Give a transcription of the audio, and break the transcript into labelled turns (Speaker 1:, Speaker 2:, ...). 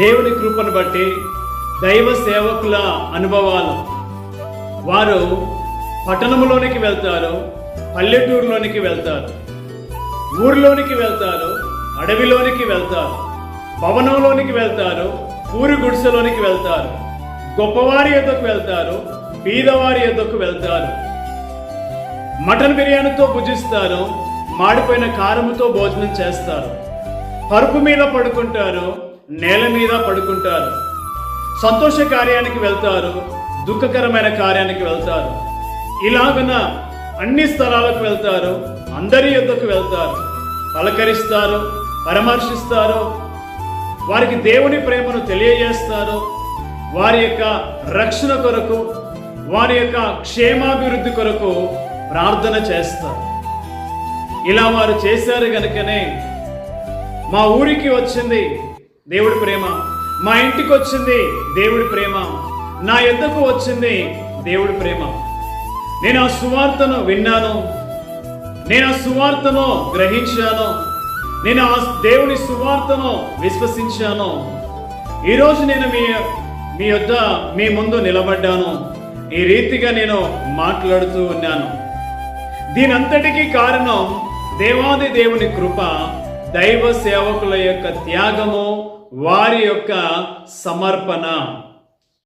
Speaker 1: దేవుని కృపను బట్టి దైవ సేవకుల అనుభవాలు. వారు పట్టణంలోనికి వెళ్తారు పల్లెటూరులోనికి వెళ్తారు ఊరిలోనికి వెళ్తారు అడవిలోనికి వెళ్తారు భవనంలోనికి వెళ్తారు ఊరి గుడిసెలోనికి వెళ్తారు గొప్పవారి యొద్దకు వెళ్తారు బీదవారి యొద్దకు వెళ్తారు. మటన్ బిర్యానీతో భుజిస్తారు మాడిపోయిన కారముతో భోజనం చేస్తారు. పరుపు మీద పడుకుంటారు నేల మీద పడుకుంటారు. సంతోష కార్యానికి వెళ్తారు దుఃఖకరమైన కార్యానికి వెళ్తారు. ఇలాగన అన్ని స్థలాలకు వెళ్తారు అందరి యొద్దకు వెళ్తారు. పలకరిస్తారు పరామర్శిస్తారు. వారికి దేవుని ప్రేమను తెలియజేస్తారు. వారి యొక్క రక్షణ కొరకు వారి యొక్క క్షేమాభివృద్ధి కొరకు ప్రార్థన చేస్తారు. ఇలా వారు చేశారు కనుకనే మా ఊరికి వచ్చింది దేవుడి ప్రేమ మా ఇంటికి వచ్చింది దేవుడి ప్రేమ. నా ఎద్దకు వచ్చింది దేవుడి ప్రేమ. నేను ఆ సువార్తను విన్నాను. నేను ఆ సువార్తను గ్రహించాను. నేను ఆ దేవుని సువార్తను విశ్వసించాను. ఈరోజు నేను మీ మీ యొద్ద మీ ముందు నిలబడ్డాను. ఈ రీతిగా నేను మాట్లాడుతూ ఉన్నాను. దీనంతటికీ కారణం దేవాది దేవుని కృప దైవ సేవకుల యొక్క త్యాగము వారి యొక్క సమర్పణ.